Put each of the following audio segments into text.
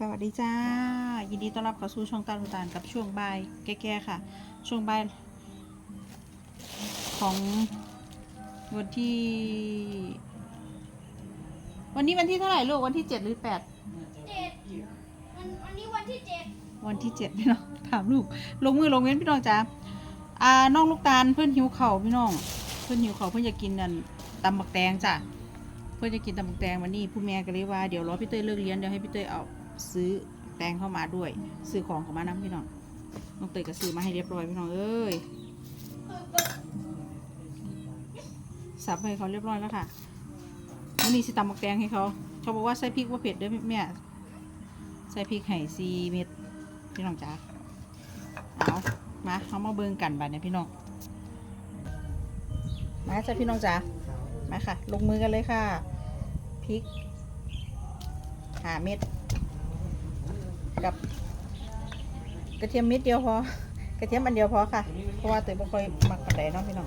สวัสดีจ้า ยินดีต้อนรับเข้าสู่ช่องตาลุตานกับช่วงบ่ายแก่ๆค่ะ ช่วงบ่ายของวันที่ วันนี้วันที่เท่าไหร่ลูกวันที่เจ็ดหรือแปดเจ็ดวันวันนี้วันที่เจ็ดวันที่เจ็ดพี่น้องถามลูกลงมือลงเว้นพี่น้องจ้าอ่าน้องลูกตาลเพื่อนหิวเข่าวพี่น้อง เพื่อนหิวเข่าวเพื่อนจะกินนั่นตำบักแตงจ้ะเพื่อนจะกินตำบักแตงวันนี้ผู้แม่ก็เลยว่าเดี๋ยวรอพี่เต้ยเลิกเรียนเดี๋ยวให้พี่เต้ยเอา ซื้อแตงเข้ามาด้วย ซื้อของเข้ามานํพี่น้องน้องเตยก็ซื้อมาให้เรียบร้อยพี่น้องเอ้ยสับให้เขาเรียบร้อยแล้วค่ะวันนี้สิตำบักแตงให้เขาเขาบอกว่าใส่พริกว่าเผ็ดด้อแม่ใส่พริกไห่ซีเม็ดพี่น้องจ้าเอามาเขามาเบิ่งกันบัดเนี่ยพี่น้องมาจ้ะพี่น้องจ้ามาค่ะ ลงมือกันเลยค่ะพริกหาเม็ด กับ กระเทียมม็ดเดียวพอ กระเทียมอันเดียวพอค่ะ เพราะว่าเตยบ่ค่อยหมักกระไดเนาะพี่น้อง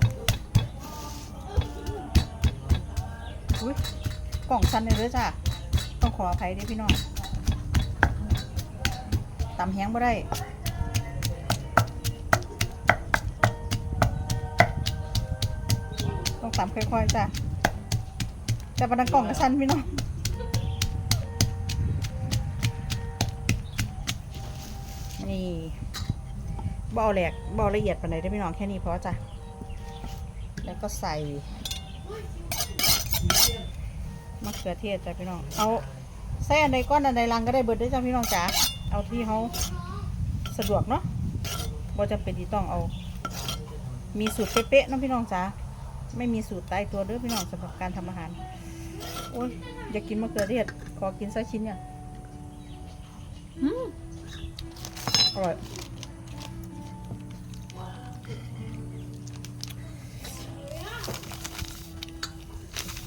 อุ้ยกล่องสั้นเลยเด้อจ้ะต้องขออภัยด้วยพี่น้องตำแห้งบ่ได้ต้องตำค่อยๆจ้ะแต่ปนันกล่องกระสั้นพี่น้อง นี่บเอาแหลกบเอาละเอียดปานใดได้พี่น้องแค่นี้พอจ้ะแล้วก็ใส่มะเขือเทศจ้ะพี่น้องเอาใส่อันใดก้อนอันใดลังก็ได้เบิดได้จ้ะพี่น้องจ๋าเอาที่เขาสะดวกเนาะบ่จำเป็นที่ต้องเอา มีสูตรเป๊ะๆเนาะพี่น้องจ๋าไม่มีสูตรตายตัวเด้อพี่น้องสำหรับการทำอาหารโอ้ยอยากกินมะเขือเทศขอกินสักชิ้นเนี่ย อืม อร่อย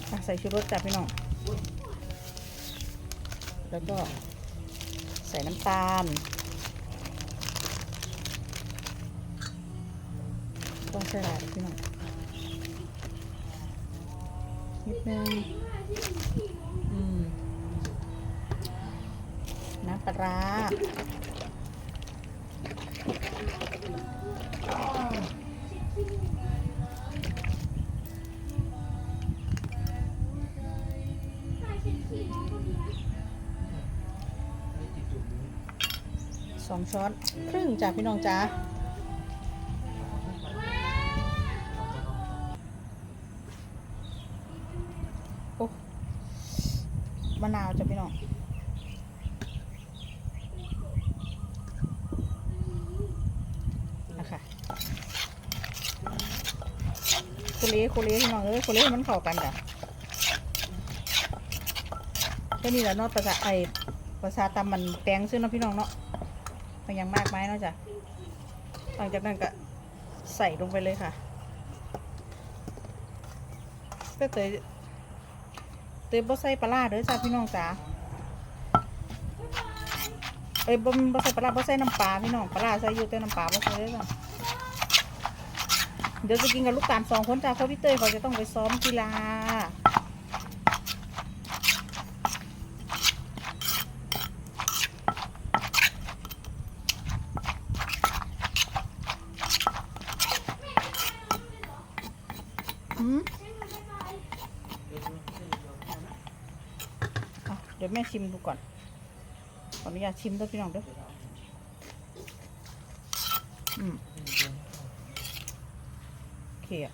อะใส่ชูรสจ้ะพี่น้อง แล้วก็ใส่น้ำตาล ต้องใส่หลายพี่น้อง นิดนึงน้ำปลา องช้อน ครึ่งจ้ะพี่น้องจ้าโอ้มะนาวจ้ะพี่น้องนะคะคเลโคเลพี่น้องเอ้ยโคเลให้มันเข้ากันจ้ะแค่นี้แหละเนาะภาษาไอภาษาตำมันแปลงซึ่งเนาะพี่น้องเนาะ มันยังมากไหมนะจ้ะหลังจากนั้นก็ใส่ลงไปเลยค่ะก็เตยเตยบ่ใส่ปลาร้าเด้อจ้าพี่น้องจ๋าเอ้ยบ่บ่ใส่ปลาร้าบ่ใส่น้ำปลาพี่น้องปลาร้าใส่อยู่แต่น้ำปลาบ่ใส่เด้อจ้ะเดี๋ยวจะกินกับลูกตาลสองคนจ้าเพราะพี่เตยเขาจะต้องไปซ้อมกีฬา หืม เดี๋ยวแม่ชิมดูก่อน ขออนุญาตชิมด้วยพี่น้องด้วยอืมโอเคอะ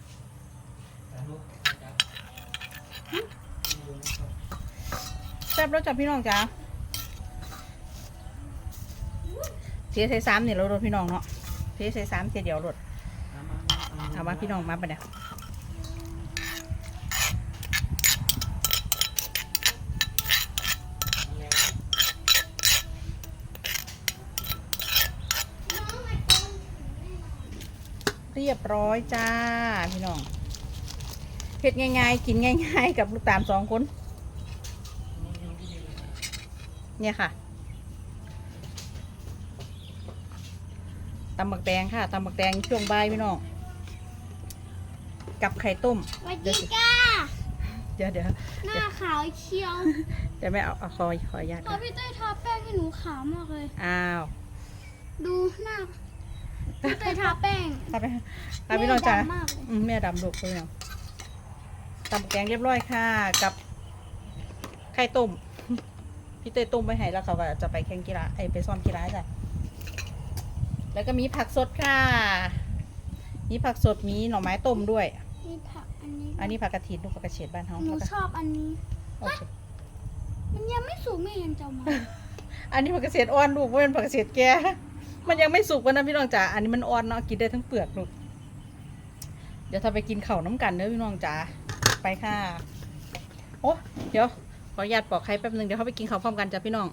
แซ่บแล้วจ้ะพี่น้องจ้าเทียใส่ซ้ำเนี่ยเราโดนพี่น้องเนาะเทียใส่ซ้ำเทียเดียวรดเอามาพี่น้องมาปะเนี่ย เรียบร้อยจ้า พี่น้องเผ็ดง่ายๆ กินง่าย ๆ กับลูกตาลสองคน เนี่ยค่ะตำบักแตงค่ะตำบักแตงช่วงบ่ายพี่น้องกับไข่ต้มสวัสดีจ้าเดี๋ยวเดี๋ยวหน้าขาวเชียวเดี๋ยวแม่เอาเอาขอขออนุญาตพอนะพี่เต้ยทาแป้งให้หนูขาวมากเลย อ้าว ดูหน้า พี่เต้ยทาแป้งตามไปตามพี่น้องจ๋าแม่ดำมากเลยอืมแม่ดำลูกพี่น้องตำแกงเรียบร้อยค่ะ กับไข่ต้ม พี่เต้ยต้มไว้ให้แล้วเขาก็จะไปแข่งกีฬาไอยไปซ้อมกีฬาจ้ะแล้วก็มีผักสดค่ะ มีผักสดมีหน่อไม้ต้มด้วย นี่ผักอันนี้อันนี้ผักกระถินลูกผักกระเฉดบ้านเฮาหนูแล้วก็ชอบอันนี้ โอเคมันยังไม่สุกไม่เห็นจะเอามา อันนี้ผักกระเฉดอ่อนลูกเพราะเป็นผักกระเฉดแก่ มันยังไม่สุกวันนะพี่น้องจ๋าอันนี้มันอ่อนเนาะกินได้ทั้งเปลือกลูกเดี๋ยวถ้าไปกินข้าวน้ำกันเด้อพี่น้องจ๋าไปค่ะโอ้เดี๋ยวขออนุญาตปอกไข่แป๊บนึงเดี๋ยวเขาไปกินข้าวพร้อมกันจ้ะพี่น้อง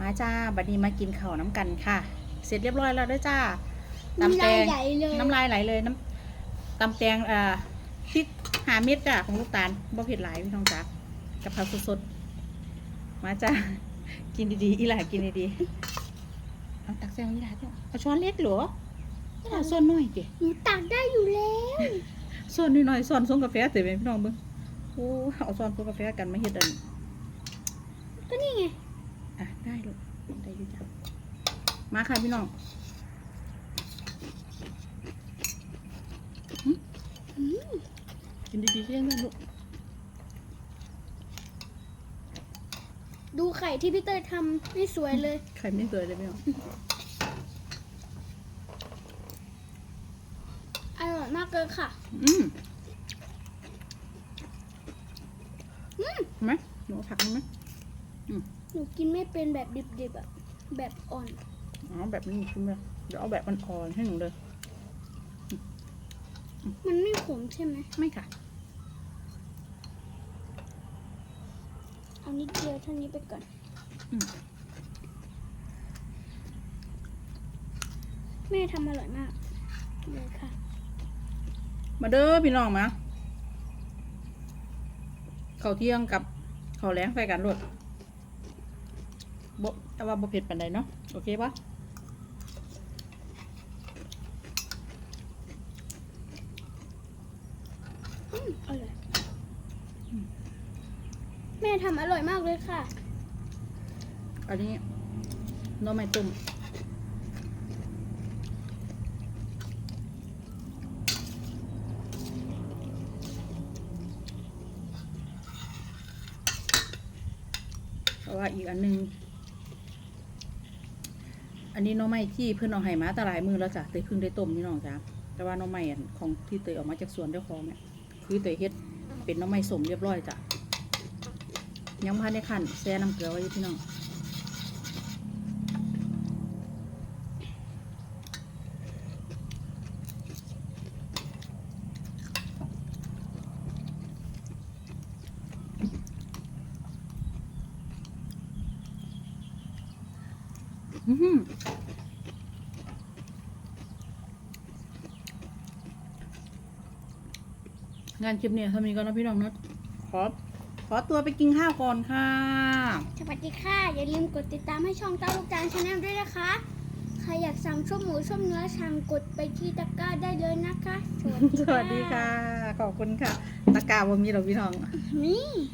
มาจ้าบัดนี้มากินข้าวน้ำกันค่ะ เสร็จเรียบร้อยแล้วเด้วยจ้าน้ำตำแตลายงใหญ่เลยน้ำลายไหลเลยน้ำตำแตงเอ่อพริกหาเม็ดจ้ะของลูกตาลบ่เผ็ดหลายพี่น้องจ้ากับผักสดๆมาจ้า กินดีๆอีหล่ากินดีๆเอาตักแซงอีหล่าเถอะเอาช้อนเล็กเหรออีหล่าส่วนน้อยเก๋หนูตักได้อยู่แล้ว ส่วนน้อยๆส่วนส่งกาแฟเสร็จไหมพี่น้องเบิ้งโอ้เอาส่วนส่งกาแฟกันมาเฮ็ดอันก็นี่ไงอะได้ลูกได้อยู่จ้ะมาค่ะพี่น้องหึอืมกินดีๆเที่ยงกันลูก ดูไข่ ที่พี่เต้ยทำนี่สวยเลย ไข่ไม่สวยเลยพี่น้องอร่อยมากเลยค่ะ อืมอืมเห็นไหมหนูเอาผักมั้ยหนูกินไม่เป็นแบบดิบๆอะแบบอ่อน อ๋อแบบนี้คุณเลยเดี๋ยวเอาแบบมันอ่อนให้หนูเลย มันไม่ขมใช่ไหม ไม่ค่ะ เอานิดเดียวเท่านี้ไปก่อนอืม แม่ทำอร่อยมากเลยค่ะ มาเด้อพี่น้องมาข้าวเที่ยงกับข้าวแล้งใส่กันรวดบ่แต่ว่าบ่เผ็ดปานใดเนาะโอเคปะอืมอร่อย แม่ทำอร่อยมากเลยค่ะ อันนี้น้อไม้ต้มเพราะว่าอีกอันหนึง อันนี้น้องไม้ที่เพื่อนเอาให้มาตลายมือแล้วจ้ะเตยเพิ่งได้ต้มนี่น้องจ้ะแต่ว่าน้องไม้ของที่เตยออกมาจากสวนเจ้าของเนี่ยคือเตยเฮ็ดเป็นน้องไม้สมเรียบร้อยจ้ะยังพันในขันแช่น้ำเกลือไว้อยู่พี่น้อง งานคลิปเนี่ยถ้ามีก็นะพี่น้องเนอะขอขอตัวไปกินข้าวก่อนค่ะ สวัสดีค่ะ อย่าลืมกดติดตามให้ช่องเต้าลูกจานชาแนลด้วยนะคะ ใครอยากสั่งช่วหมูช่วเนื้อสั่งกดไปที่ตะกร้าได้เลยนะคะ สวัสดีสวัสดีค่ะ ขอบคุณค่ะ ตะกร้าว่ามีเราพี่น้อง นี่